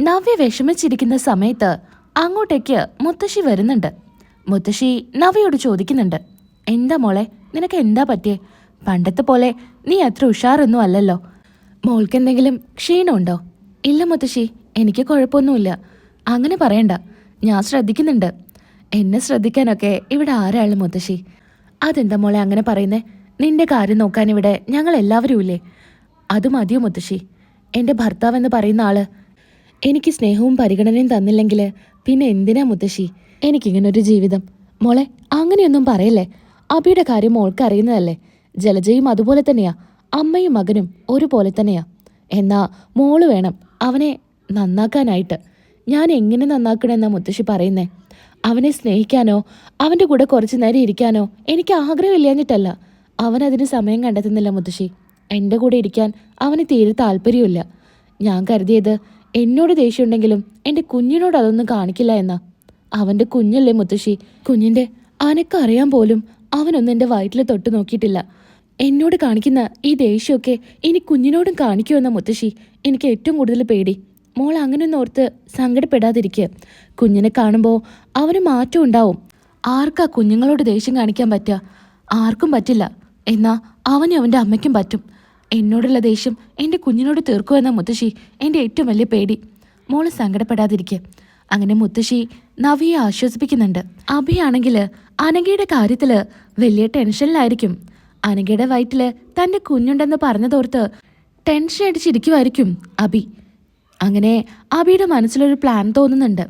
നവ്യ വിഷമിച്ചിരിക്കുന്ന സമയത്ത് അങ്ങോട്ടേക്ക് മുത്തശ്ശി വരുന്നുണ്ട്. മുത്തശ്ശി നവയോട് ചോദിക്കുന്നുണ്ട് എന്താ മോളെ നിനക്ക് എന്താ പറ്റിയേ? പണ്ടത്തെ പോലെ നീ അത്ര ഉഷാറൊന്നും അല്ലല്ലോ. മോൾക്ക് എന്തെങ്കിലും ക്ഷീണമുണ്ടോ? ഇല്ല മുത്തശ്ശി എനിക്ക് കുഴപ്പമൊന്നുമില്ല. അങ്ങനെ പറയണ്ട. ഞാൻ ശ്രദ്ധിക്കുന്നുണ്ട്. എന്നെ ശ്രദ്ധിക്കാനൊക്കെ ഇവിടെ ആരാളും മുത്തശ്ശി? അതെന്താ മോളെ അങ്ങനെ പറയുന്നേ? നിന്റെ കാര്യം നോക്കാൻ ഇവിടെ ഞങ്ങൾ എല്ലാവരും ഇല്ലേ? അത് മതിയോ മുത്തശ്ശി? എന്റെ ഭർത്താവ് എന്ന് പറയുന്ന ആൾ എനിക്ക് സ്നേഹവും പരിഗണനയും തന്നില്ലെങ്കിൽ പിന്നെ എന്തിനാ മുത്തശ്ശി? എനിക്കിങ്ങനൊരു ജീവിതം. മോളെ അങ്ങനെയൊന്നും പറയല്ലേ? അബിയുടെ കാര്യം മോൾക്ക് അറിയുന്നതല്ലേ? ജലജയും അതുപോലെ തന്നെയാ. അമ്മയും മകനും ഒരുപോലെ തന്നെയാ. എന്നാ മോൾ വേണം അവനെ നന്നാക്കാനായിട്ട്. ഞാൻ എങ്ങനെ നന്നാക്കണമെന്നാ മുത്തശ്ശി പറയുന്നേ? അവനെ സ്നേഹിക്കാനോ അവന്റെ കൂടെ കുറച്ചു നേരം ഇരിക്കാനോ എനിക്ക് ആഗ്രഹമില്ലാഞ്ഞിട്ടല്ല. അവൻ അതിന് സമയം കണ്ടെത്തുന്നില്ല മുത്തശ്ശി. എന്റെ കൂടെ ഇരിക്കാൻ അവന് തീരെ താല്പര്യമില്ല ഞാൻ കരുതിയത് എന്നോട് ദേഷ്യമുണ്ടെങ്കിലും എന്റെ കുഞ്ഞിനോട് അതൊന്നും കാണിക്കില്ല എന്നാ. അവന്റെ കുഞ്ഞല്ലേ മുത്തശ്ശി? കുഞ്ഞിന്റെ അനക്കറിയാൻ പോലും അവനൊന്നും എന്റെ വയറ്റിൽ തൊട്ട് നോക്കിയിട്ടില്ല. എന്നോട് കാണിക്കുന്ന ഈ ദേഷ്യമൊക്കെ ഇനി കുഞ്ഞിനോടും കാണിക്കുമെന്ന മുത്തശ്ശി. എനിക്ക് ഏറ്റവും കൂടുതൽ പേടി. മോൾ അങ്ങനെയൊന്നും ഓർത്ത് സങ്കടപ്പെടാതിരിക്കുക കുഞ്ഞിനെ കാണുമ്പോൾ അവന് മാറ്റം ഉണ്ടാവും. ആർക്കാ കുഞ്ഞുങ്ങളോട് ദേഷ്യം കാണിക്കാൻ പറ്റുക? ആർക്കും പറ്റില്ല. എന്നാ അവനും അവന്റെ അമ്മയ്ക്കും പറ്റും. എന്നോടുള്ള ദേഷ്യം എന്റെ കുഞ്ഞിനോട് തീർക്കുമെന്ന മുത്തശ്ശി. എന്റെ ഏറ്റവും വലിയ പേടി. മോൾ സങ്കടപ്പെടാതിരിക്കുക അങ്ങനെ മുത്തശ്ശി നവിയെ ആശ്വസിപ്പിക്കുന്നുണ്ട്. അഭിയാണെങ്കിൽ അനഘയുടെ കാര്യത്തിൽ വലിയ ടെൻഷനിലായിരിക്കും. അനഘയുടെ വയറ്റിൽ തന്റെ കുഞ്ഞുണ്ടെന്ന് പറഞ്ഞതോർത്ത് ടെൻഷൻ അടിച്ചിരിക്കുമായിരിക്കും അബി അങ്ങനെ അബിയുടെ മനസ്സിലൊരു പ്ലാൻ തോന്നുന്നുണ്ട്.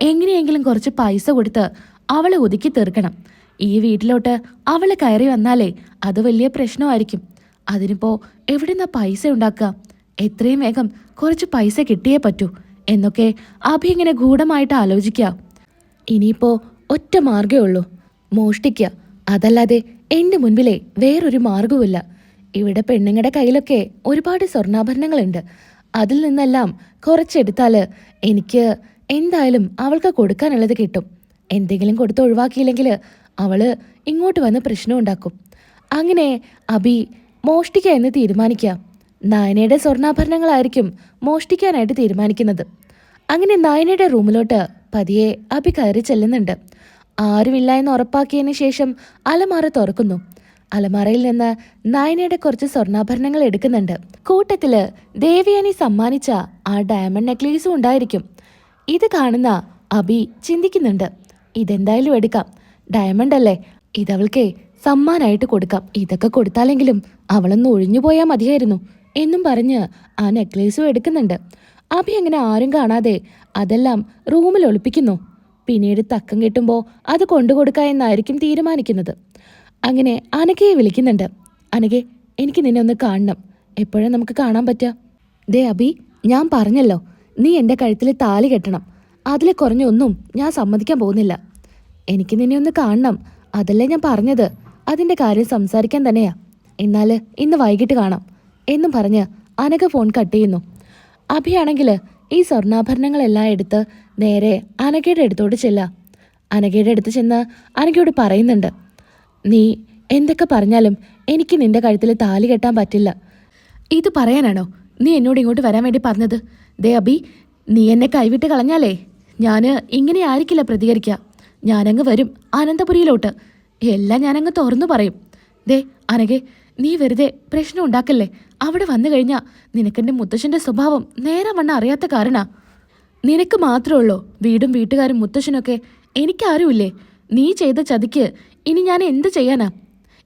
എങ്ങനെയെങ്കിലും കുറച്ച് പൈസ കൊടുത്ത് അവളെ ഒതുക്കി തീർക്കണം. ഈ വീട്ടിലോട്ട് അവൾ കയറി വന്നാലേ അത് വലിയ പ്രശ്നമായിരിക്കും. അതിനിപ്പോ എവിടുന്ന പൈസ ഉണ്ടാക്കുക? എത്രയും വേഗം കുറച്ച് പൈസ കിട്ടിയേ പറ്റൂ. എന്നൊക്കെ അഭി ഇങ്ങനെ ഗൂഢമായിട്ട് ആലോചിക്കുക. ഇനിയിപ്പോ ഒറ്റ മാർഗേ ഉള്ളൂ. മോഷ്ടിക്കുക. അതല്ലാതെ എന്റെ മുൻപിലെ വേറൊരു മാർഗവുമില്ല ഇവിടെ പെണ്ണുങ്ങളുടെ കയ്യിലൊക്കെ ഒരുപാട് സ്വർണാഭരണങ്ങളുണ്ട്. അതിൽ നിന്നെല്ലാം കുറച്ചെടുത്താൽ എനിക്ക് എന്തായാലും അവൾക്ക് കൊടുക്കാനുള്ളത് കിട്ടും. എന്തെങ്കിലും കൊടുത്ത് ഒഴിവാക്കിയില്ലെങ്കിൽ അവൾ ഇങ്ങോട്ട് വന്ന് പ്രശ്നം ഉണ്ടാക്കും. അങ്ങനെ അബി മോഷ്ടിക്കുക എന്ന് തീരുമാനിക്കുക. നായനയുടെ സ്വർണാഭരണങ്ങളായിരിക്കും മോഷ്ടിക്കാനായിട്ട് തീരുമാനിക്കുന്നത്. അങ്ങനെ നായനയുടെ റൂമിലോട്ട് പതിയെ അഭി കയറി ചെല്ലുന്നുണ്ട്. ആരുമില്ല എന്ന് ഉറപ്പാക്കിയതിന് ശേഷം അലമാര തുറക്കുന്നു. അലമാറയിൽ നിന്ന് നായനയുടെ കുറച്ച് സ്വർണാഭരണങ്ങൾ എടുക്കുന്നുണ്ട്. കൂട്ടത്തിൽ ദേവിയാനി സമ്മാനിച്ച ആ ഡയമണ്ട് നെക്ലേസും ഉണ്ടായിരിക്കും. ഇത് കാണുന്ന അബി ചിന്തിക്കുന്നുണ്ട്. ഇതെന്തായാലും എടുക്കാം. ഡയമണ്ട് അല്ലേ? ഇതവൾക്കേ സമ്മാനായിട്ട് കൊടുക്കാം. ഇതൊക്കെ കൊടുത്താലെങ്കിലും അവളൊന്ന് ഒഴിഞ്ഞു പോയാൽ മതിയായിരുന്നു എന്നും പറഞ്ഞ് ആ നെക്ലേസും എടുക്കുന്നുണ്ട്. അഭി അങ്ങനെ ആരും കാണാതെ അതെല്ലാം റൂമിൽ ഒളിപ്പിക്കുന്നു. പിന്നീട് തക്കം കിട്ടുമ്പോൾ അത് കൊണ്ടുകൊടുക്ക എന്നായിരിക്കും തീരുമാനിക്കുന്നത്. അങ്ങനെ അനഘയെ വിളിക്കുന്നുണ്ട്. അനഘെ എനിക്ക് നിന്നെ ഒന്ന് കാണണം. എപ്പോഴും നമുക്ക് കാണാൻ പറ്റുക ദേ അബി ഞാൻ പറഞ്ഞല്ലോ നീ എന്റെ കഴുത്തിൽ താലി കെട്ടണം. അതിൽ കുറഞ്ഞൊന്നും ഞാൻ സമ്മതിക്കാൻ പോകുന്നില്ല. എനിക്ക് നിന്നെ ഒന്ന് കാണണം. അതല്ലേ ഞാൻ പറഞ്ഞത്. അതിന്റെ കാര്യം സംസാരിക്കാൻ തന്നെയാ. എന്നാൽ ഇന്ന് വൈകിട്ട് കാണാം എന്നും പറഞ്ഞ് അനഘ ഫോൺ കട്ട് ചെയ്യുന്നു. അഭിയാണെങ്കിൽ ഈ സ്വർണാഭരണങ്ങളെല്ലാം എടുത്ത് നേരെ അനഘയുടെ അടുത്തോട്ട് ചെല്ല. അനഘയുടെ അടുത്ത് ചെന്ന് അനഘയോട് പറയുന്നുണ്ട്. നീ എന്തൊക്കെ പറഞ്ഞാലും എനിക്ക് നിന്റെ കഴുത്തിൽ താലി കെട്ടാൻ പറ്റില്ല. ഇത് പറയാനാണോ? നീ എന്നോട് ഇങ്ങോട്ട് വരാൻ വേണ്ടി പറഞ്ഞത്? ദേ അബി നീ എന്നെ കൈവിട്ട് കളഞ്ഞാലേ? ഞാൻ ഇങ്ങനെ ആയിരിക്കില്ല പ്രതികരിക്കുക ഞാനങ്ങ് വരും അനന്തപുരിയിലോട്ട്. എല്ലാം ഞാനങ്ങ് തുറന്നു പറയും. ദേ അനകെ നീ വെറുതെ പ്രശ്നം ഉണ്ടാക്കല്ലേ? അവിടെ വന്നു കഴിഞ്ഞാൽ നിനക്കെന്റെ മുത്തശ്ശന്റെ സ്വഭാവം നേരെ വണ്ണം അറിയാത്ത കാരണ. നിനക്ക് മാത്രമേ ഉള്ളൂ വീടും വീട്ടുകാരും മുത്തശ്ശനൊക്കെ എനിക്കാരുമില്ലേ? നീ ചെയ്ത ചതിക്ക് ഇനി ഞാൻ എന്ത് ചെയ്യാനാ?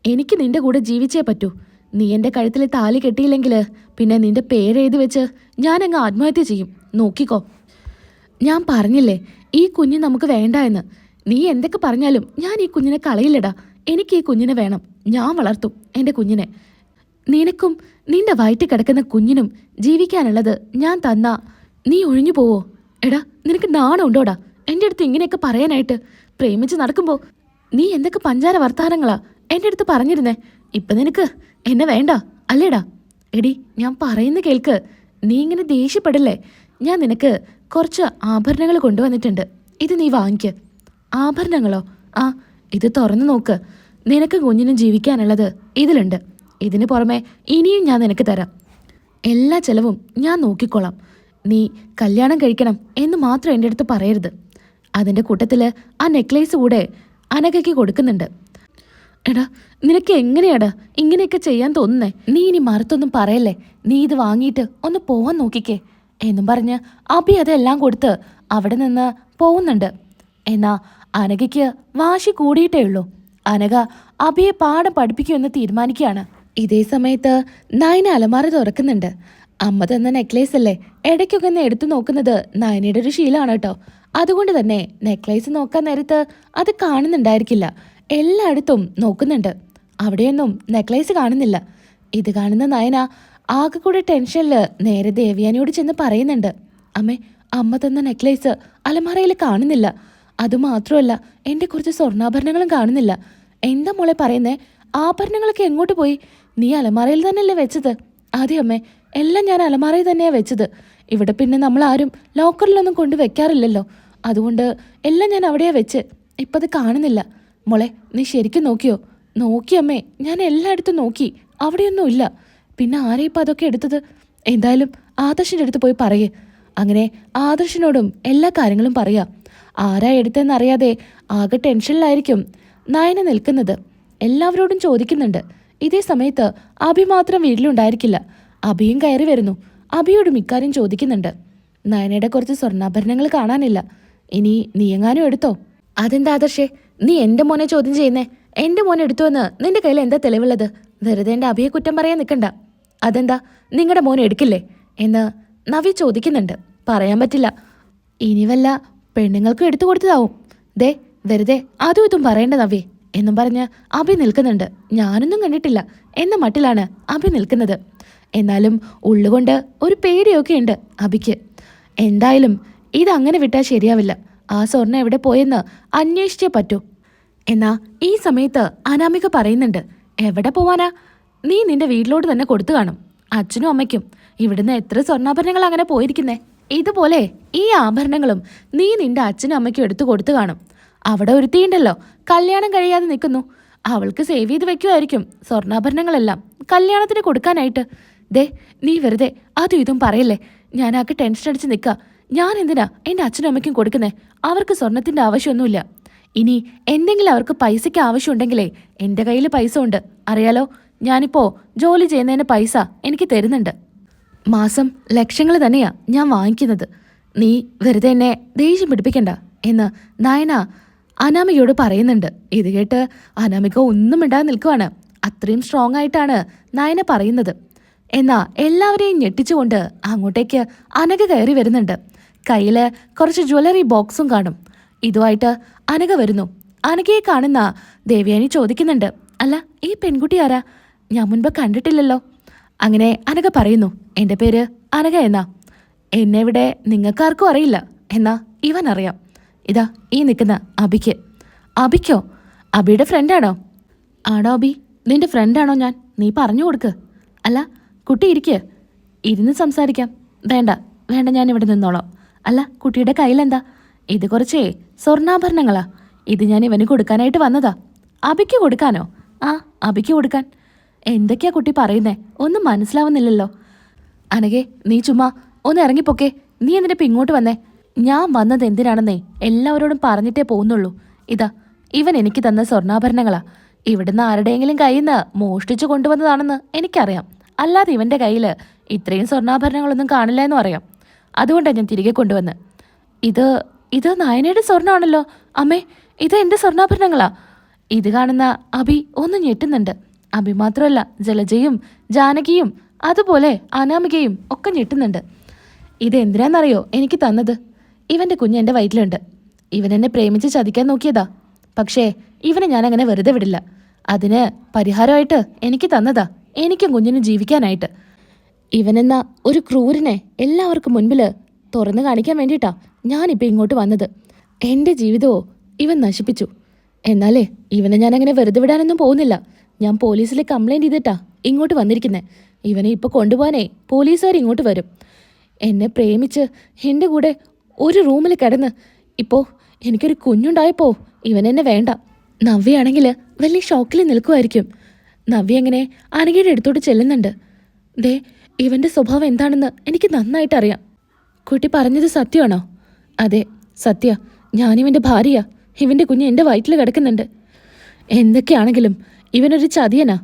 എനിക്ക് നിന്റെ കൂടെ ജീവിച്ചേ പറ്റൂ. നീ എന്റെ കഴുത്തിൽ താലി കെട്ടിയില്ലെങ്കിൽ പിന്നെ നിന്റെ പേരെഴുതി വെച്ച് ഞാൻ അങ്ങ് ആത്മഹത്യ ചെയ്യും. നോക്കിക്കോ. ഞാൻ പറഞ്ഞില്ലേ ഈ കുഞ്ഞ് നമുക്ക് വേണ്ട എന്ന് നീ എന്തൊക്കെ പറഞ്ഞാലും ഞാൻ ഈ കുഞ്ഞിനെ കളയില്ലടാ. എനിക്ക് ഈ കുഞ്ഞിനെ വേണം. ഞാൻ വളർത്തും എന്റെ കുഞ്ഞിനെ. നിനക്കും നിന്റെ വയറ്റിൽ കിടക്കുന്ന കുഞ്ഞിനും ജീവിക്കാനുള്ളത് ഞാൻ തന്നാ. നീ ഒഴിഞ്ഞു പോവോ. എടാ നിനക്ക് നാണമുണ്ടോടാ എന്റെ അടുത്ത് ഇങ്ങനെയൊക്കെ പറയാനായിട്ട് പ്രേമിച്ച് നടക്കുമ്പോ നീ എന്തൊക്കെ പഞ്ചാര വർത്താനങ്ങളാ എന്റെ അടുത്ത് പറഞ്ഞിരുന്നേ. ഇപ്പൊ നിനക്ക് എന്നെ വേണ്ട അല്ലേടാ? എടി ഞാൻ പറയുന്ന കേൾക്ക്. നീ ഇങ്ങനെ ദേഷ്യപ്പെടല്ലേ? ഞാൻ നിനക്ക് കുറച്ച് ആഭരണങ്ങൾ കൊണ്ടുവന്നിട്ടുണ്ട്. ഇത് നീ വാങ്ങിക്ക്. ആഭരണങ്ങളോ? ആ ഇത് തുറന്നു നോക്ക്. നിനക്ക് കുഞ്ഞിനും ജീവിക്കാനുള്ളത് ഇതിലുണ്ട്. ഇതിന് പുറമെ ഇനിയും ഞാൻ നിനക്ക് തരാം. എല്ലാ ചെലവും ഞാൻ നോക്കിക്കോളാം. നീ കല്യാണം കഴിക്കണം എന്ന് മാത്രം എന്റെ അടുത്ത് പറയരുത്. അതിന്റെ കൂട്ടത്തിൽ ആ നെക്ലേസ് കൂടെ അനഘയ്ക്ക് കൊടുക്കുന്നുണ്ട്. എടാ നിനക്ക് എങ്ങനെയാടാ ഇങ്ങനെയൊക്കെ ചെയ്യാൻ തോന്നുന്നേ? നീ ഇനി മറുത്തൊന്നും പറയല്ലേ? നീ ഇത് വാങ്ങിയിട്ട് ഒന്ന് പോവാൻ നോക്കിക്കേ. എന്നും പറഞ്ഞ് അഭി അതെല്ലാം കൊടുത്ത് അവിടെ നിന്ന് പോകുന്നുണ്ട്. എന്നാ അനഘയ്ക്ക് വാശി കൂടിയിട്ടേ ഉള്ളൂ. അനഘ അഭിയെ പാഠം പഠിപ്പിക്കുമെന്ന് തീരുമാനിക്കുകയാണ്. ഇതേ സമയത്ത് നയന അലമാര തുറക്കുന്നുണ്ട്. അമ്മ തന്ന നെക്ലേസ് അല്ലേ? ഇടയ്ക്കൊക്കെ എടുത്തു നോക്കുന്നത് നയനയുടെ ഒരു ശീലമാണ് കേട്ടോ. അതുകൊണ്ട് തന്നെ നെക്ലേസ് നോക്കാൻ നേരത്ത് അത് കാണുന്നുണ്ടായിരിക്കില്ല. എല്ലായിടത്തും നോക്കുന്നുണ്ട്. അവിടെയൊന്നും നെക്ലേസ് കാണുന്നില്ല. ഇത് കാണുന്ന നയന ആകെ കൂടെ ടെൻഷനിൽ നേരെ ദേവ്യാനിയോട് ചെന്ന് പറയുന്നുണ്ട്. അമ്മേ അമ്മ തന്ന നെക്ലേസ് അലമാറയിൽ കാണുന്നില്ല. അതുമാത്രമല്ല എന്റെ കുറച്ച് സ്വർണാഭരണങ്ങളും കാണുന്നില്ല. എന്താ മോളെ പറയുന്നേ? ആഭരണങ്ങളൊക്കെ എങ്ങോട്ട് പോയി? നീ അലമാറയിൽ തന്നെയല്ലേ വെച്ചത്? അതെ അമ്മേ എല്ലാം ഞാൻ അലമാറയിൽ തന്നെയാണ് വെച്ചത്. ഇവിടെ പിന്നെ നമ്മൾ ആരും ലോക്കറിലൊന്നും കൊണ്ട് വെക്കാറില്ലല്ലോ. അതുകൊണ്ട് എല്ലാം ഞാൻ അവിടെയാ വെച്ച്. ഇപ്പം അത് കാണുന്നില്ല. മോളെ നീ ശരിക്കും നോക്കിയോ? നോക്കിയമ്മേ ഞാൻ എല്ലായിടത്തും നോക്കി. അവിടെയൊന്നും ഇല്ല പിന്നെ ആരെ ഇപ്പം അതൊക്കെ എടുത്തത്? എന്തായാലും ആദർശിന്റെ അടുത്ത് പോയി പറയേ. അങ്ങനെ ആദർശിനോടും എല്ലാ കാര്യങ്ങളും പറയാം. ആരാ എടുത്തെന്നറിയാതെ ആകെ ടെൻഷനിലായിരിക്കും. നയന നിൽക്കുന്നത് എല്ലാവരോടും ചോദിക്കുന്നുണ്ട്. ഇതേ സമയത്ത് അഭി മാത്രം വീട്ടിലുണ്ടായിരിക്കില്ല. അഭിയും കയറി വരുന്നു. അഭിയോടും ഇക്കാര്യം ചോദിക്കുന്നുണ്ട്. നയനയുടെ കുറച്ച് സ്വർണാഭരണങ്ങൾ കാണാനില്ല. ഇനി നീ എങ്ങാനും എടുത്തോ? അതെന്താ ആദർശേ? നീ എന്റെ മോനെ ചോദ്യം ചെയ്യുന്നേ? എന്റെ മോനെ എടുത്തുവെന്ന് നിന്റെ കയ്യിൽ എന്താ തെളിവുള്ളത്? വെറുതെ എന്റെ അഭിയെ കുറ്റം പറയാൻ നിൽക്കണ്ട അതെന്താ? നിങ്ങളുടെ മോനെ എടുക്കില്ലേ? എന്ന് നവി ചോദിക്കുന്നുണ്ട്. പറയാൻ പറ്റില്ല. ഇനി വല്ല പെണ്ണുങ്ങൾക്കും എടുത്തു കൊടുത്തതാവും. ദേ വെറുതെ അതും ഇതും പറയേണ്ട എന്നും പറഞ്ഞ് അഭി നിൽക്കുന്നുണ്ട്. ഞാനൊന്നും കണ്ടിട്ടില്ല. എന്ന മട്ടിലാണ് അഭി നിൽക്കുന്നത്. എന്നാലും ഉള്ളുകൊണ്ട് ഒരു പേടിയൊക്കെ ഉണ്ട് അഭിക്ക്. എന്തായാലും ഇതങ്ങനെ വിട്ടാൽ ശരിയാവില്ല. ആ സ്വർണ എവിടെ പോയെന്ന് അന്വേഷിച്ചേ പറ്റൂ. എന്നാ ഈ സമയത്ത് അനാമിക പറയുന്നുണ്ട് എവിടെ പോവാനാ? നീ നിന്റെ വീട്ടിലോട്ട് തന്നെ കൊടുത്തു കാണും. അച്ഛനും അമ്മയ്ക്കും. ഇവിടുന്ന് എത്ര സ്വർണാഭരണങ്ങൾ അങ്ങനെ പോയിരിക്കുന്നേ? ഇതുപോലെ ഈ ആഭരണങ്ങളും നീ നിന്റെ അച്ഛനും അമ്മയ്ക്കും എടുത്തു കൊടുത്തു കാണും. അവിടെ ഒരുത്തിയുണ്ടല്ലോ. കല്യാണം കഴിയാതെ നിൽക്കുന്നു. അവൾക്ക് സേവ് ചെയ്ത് വെക്കുമായിരിക്കും സ്വർണാഭരണങ്ങളെല്ലാം കല്യാണത്തിന് കൊടുക്കാനായിട്ട്. ദേ നീ വെറുതെ അതും ഇതും പറയല്ലേ? ഞാൻ ആക്ക് ടെൻഷൻ അടിച്ച് നിൽക്കുക ഞാൻ എന്തിനാ എന്റെ അച്ഛനും അമ്മയ്ക്കും കൊടുക്കുന്നേ? അവർക്ക് സ്വർണത്തിന്റെ ആവശ്യമൊന്നുമില്ല. ഇനി എന്തെങ്കിലും അവർക്ക് പൈസയ്ക്ക് ആവശ്യമുണ്ടെങ്കിലേ എന്റെ കയ്യിൽ പൈസ ഉണ്ട്. അറിയാലോ? ഞാനിപ്പോൾ ജോലി ചെയ്യുന്നതിന് പൈസ എനിക്ക് തരുന്നുണ്ട്. മാസം ലക്ഷങ്ങൾ തന്നെയാ ഞാൻ വാങ്ങിക്കുന്നത്. നീ വെറുതെ എന്നെ ദേഷ്യം പിടിപ്പിക്കണ്ട എന്ന് നയന അനാമികയോട് പറയുന്നുണ്ട്. ഇത് കേട്ട് അനാമിക ഒന്നും ഇടാൻ നിൽക്കുവാണ്. അത്രയും സ്ട്രോങ് ആയിട്ടാണ് നയന പറയുന്നത്. എന്നാ എല്ലാവരെയും ഞെട്ടിച്ചുകൊണ്ട് അങ്ങോട്ടേക്ക് അനക കയറി വരുന്നുണ്ട്. കയ്യിൽ കുറച്ച് ജ്വല്ലറി ബോക്സും കാണും. ഇതുമായിട്ട് അനക വരുന്നു. അനകയെ കാണുന്ന ദേവയാനി ചോദിക്കുന്നുണ്ട്. അല്ല ഈ പെൺകുട്ടി ആരാ? ഞാൻ മുൻപ് കണ്ടിട്ടില്ലല്ലോ. അങ്ങനെ അനക പറയുന്നു എന്റെ പേര് അനക എന്നാ. എന്നെ ഇവിടെ നിങ്ങൾക്കാർക്കും അറിയില്ല എന്നാ ഇവൻ അറിയാം. ഇതാ ഈ നിൽക്കുന്ന അബിക്ക്. അബിക്കോ? അബിയുടെ ഫ്രണ്ടാണോ ആണോ? അബി? നിന്റെ ഫ്രണ്ടാണോ ഞാൻ? നീ പറഞ്ഞു കൊടുക്ക്. അല്ല കുട്ടി ഇരിക്ക്. ഇരുന്ന് സംസാരിക്കാം. വേണ്ട വേണ്ട ഞാൻ ഇവിടെ നിന്നോളാം. അല്ല കുട്ടിയുടെ കയ്യിലെന്താ? ഇത് കുറച്ചേ സ്വർണാഭരണങ്ങളാ. ഇത് ഞാൻ ഇവന് കൊടുക്കാനായിട്ട് വന്നതാ. അബിക്ക് കൊടുക്കാനോ? ആ അബിക്ക് കൊടുക്കാൻ. എന്തൊക്കെയാ കുട്ടി പറയുന്നേ? ഒന്നും മനസ്സിലാവുന്നില്ലല്ലോ. അനകെ നീ ചുമ്മാ ഒന്ന് ഇറങ്ങിപ്പോക്കെ. നീ എന്തിനെ ഇങ്ങോട്ട് വന്നേ. ഞാൻ വന്നത് എന്തിനാണെന്നേ? എല്ലാവരോടും പറഞ്ഞിട്ടേ പോകുന്നുള്ളൂ. ഇതാ ഇവൻ എനിക്ക് തന്ന സ്വർണാഭരണങ്ങളാ. ഇവിടുന്ന് ആരുടെയെങ്കിലും കയ്യിൽ നിന്ന് മോഷ്ടിച്ചു കൊണ്ടുവന്നതാണെന്ന് എനിക്കറിയാം. അല്ലാതെ ഇവന്റെ കയ്യിൽ ഇത്രയും സ്വർണാഭരണങ്ങളൊന്നും കാണില്ല എന്നും അറിയാം അതുകൊണ്ടാണ് ഞാൻ തിരികെ കൊണ്ടുവന്ന്. ഇത് ഇത് നായനയുടെ സ്വർണമാണല്ലോ. അമ്മേ ഇത് എന്റെ സ്വർണാഭരണങ്ങളാ. ഇത് കാണുന്ന അഭി ഒന്ന് ഞെട്ടുന്നുണ്ട്. അഭി മാത്രമല്ല ജലജയും ജാനകിയും അതുപോലെ അനാമികയും ഒക്കെ ഞെട്ടുന്നുണ്ട്. ഇത് എന്തിനാന്നറിയോ എനിക്ക് തന്നത്? ഇവന്റെ കുഞ്ഞ് എന്റെ വയറ്റിലുണ്ട്. ഇവൻ എന്നെ പ്രേമിച്ച് ചതിക്കാൻ നോക്കിയതാ. പക്ഷേ ഇവനെ ഞാൻ അങ്ങനെ വെറുതെ വിടില്ല. അതിന് പരിഹാരമായിട്ട് എനിക്ക് തന്നതാ. എനിക്കും കുഞ്ഞിനും ജീവിക്കാനായിട്ട്. ഇവനെന്ന ഒരു ക്രൂരനെ എല്ലാവർക്കും മുൻപിൽ തുറന്നു കാണിക്കാൻ വേണ്ടിയിട്ടാ ഞാനിപ്പോൾ ഇങ്ങോട്ട് വന്നത്. എന്റെ ജീവിതമോ ഇവൻ നശിപ്പിച്ചു. എന്നാലേ ഇവനെ ഞാൻ അങ്ങനെ വെറുതെ വിടാനൊന്നും പോകുന്നില്ല. ഞാൻ പോലീസിൽ കംപ്ലൈന്റ് ചെയ്തിട്ടാ ഇങ്ങോട്ട് വന്നിരിക്കുന്നത് ഇവനെ ഇപ്പോൾ കൊണ്ടുപോകാനേ പോലീസുകാർ ഇങ്ങോട്ട് വരും. എന്നെ പ്രേമിച്ച് എന്റെ കൂടെ ഒരു റൂമിൽ കിടന്ന് ഇപ്പോൾ എനിക്കൊരു കുഞ്ഞുണ്ടായപ്പോ ഇവൻ എന്നെ വേണ്ട. നവ്യയാണെങ്കിൽ വലിയ ഷോക്കിൽ നിൽക്കുമായിരിക്കും നവ്യ എങ്ങനെ അനഘയുടെ അടുത്തോട്ട് ചെല്ലുന്നുണ്ട്. ദേ ഇവന്റെ സ്വഭാവം എന്താണെന്ന് എനിക്ക് നന്നായിട്ട് അറിയാം. കുട്ടി പറഞ്ഞത് സത്യമാണോ? അതെ സത്യ. ഞാനിവന്റെ ഭാര്യയാ ഇവന്റെ കുഞ്ഞ് എന്റെ വയറ്റിൽ കിടക്കുന്നുണ്ട്. എന്തൊക്കെയാണെങ്കിലും ഇവനൊരു ചതിയനാ.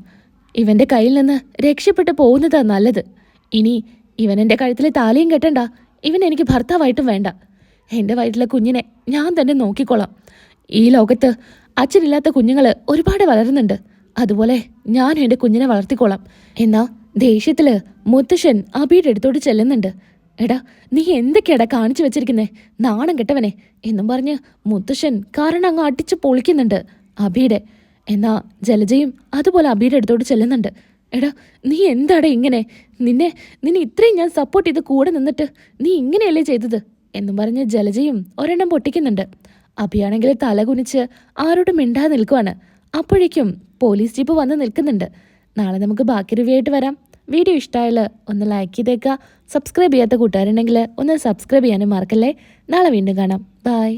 ഇവന്റെ കയ്യിൽ നിന്ന് രക്ഷപ്പെട്ടു പോകുന്നതാ നല്ലത്. ഇനി ഇവൻ എന്റെ കഴുത്തിലെ താലിയും കെട്ടണ്ട. ഇവൻ എനിക്ക് ഭർത്താവായിട്ടും വേണ്ട. എന്റെ വയറ്റിലെ കുഞ്ഞിനെ ഞാൻ തന്നെ നോക്കിക്കോളാം. ഈ ലോകത്ത് അച്ഛനില്ലാത്ത കുഞ്ഞുങ്ങൾ ഒരുപാട് വളരുന്നുണ്ട്. അതുപോലെ ഞാനും എന്റെ കുഞ്ഞിനെ വളർത്തിക്കോളാം. എന്നാ ദേഷ്യത്തിൽ മുത്തശ്ശൻ അബിയുടെ അടുത്തോട്ട് ചെല്ലുന്നുണ്ട്. എടാ നീ എന്തൊക്കെയാടാ കാണിച്ചു വെച്ചിരിക്കുന്നേ? നാണം കെട്ടവനെ എന്നും പറഞ്ഞ് മുത്തശ്ശൻ കാരണം അങ്ങ് അടിച്ച് പൊളിക്കുന്നുണ്ട്. അബിയുടെ എന്നാ ജലജയും അതുപോലെ അബിയുടെ അടുത്തോട്ട് ചെല്ലുന്നുണ്ട്. എടാ നീ എന്താടാ ഇങ്ങനെ? നിന്നെ നിന്നെ ഇത്രയും ഞാൻ സപ്പോർട്ട് ചെയ്ത് കൂടെ നിന്നിട്ട് നീ ഇങ്ങനെയല്ലേ ചെയ്തത്? എന്നും പറഞ്ഞ് ജലജയും ഒരെണ്ണം പൊട്ടിക്കുന്നുണ്ട്. അഭിയാണെങ്കിൽ തല കുനിച്ച് ആരോടും മിണ്ടാതെ നിൽക്കുവാണ്. അപ്പോഴേക്കും പോലീസ് ജീപ്പ് വന്ന് നിൽക്കുന്നുണ്ട്. നാളെ നമുക്ക് ബാക്കി റിവ്യൂ ആയിട്ട് വരാം. വീഡിയോ ഇഷ്ടമായാൽ ഒന്ന് ലൈക്ക് ചെയ്തേക്കുക സബ്സ്ക്രൈബ് ചെയ്യാത്ത കൂട്ടുകാരുണ്ടെങ്കിൽ ഒന്ന് സബ്സ്ക്രൈബ് ചെയ്യാനും മറക്കല്ലേ. നാളെ വീണ്ടും കാണാം. ബൈ